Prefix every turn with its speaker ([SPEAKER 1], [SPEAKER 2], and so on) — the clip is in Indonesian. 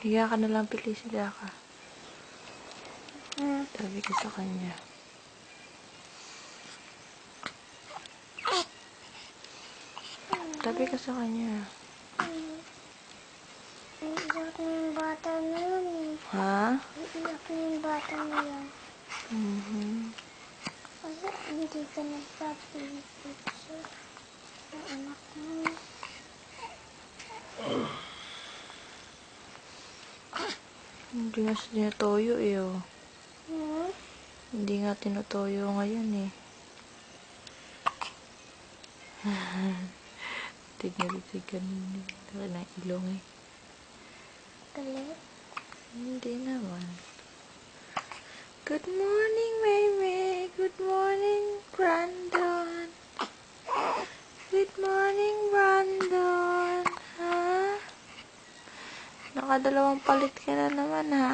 [SPEAKER 1] Iya ka nalang pili si ka.
[SPEAKER 2] Tapi
[SPEAKER 1] Sabi ko sa kanya. Sabi ka sa kanya.
[SPEAKER 2] Iiyak na yung bata na yun eh.
[SPEAKER 1] Ha?
[SPEAKER 2] na yung bata anak mo.
[SPEAKER 1] Hindi nga sinutoyo eh oh.
[SPEAKER 2] Hmm?
[SPEAKER 1] Hindi nga tinutoyo ngayon eh. Tignan si kanina. Laki ng ilong eh.
[SPEAKER 2] Galit?
[SPEAKER 1] Hindi naman. Good morning, Maymay! Good morning, Brando! Nakadalawang palit ka na naman ha.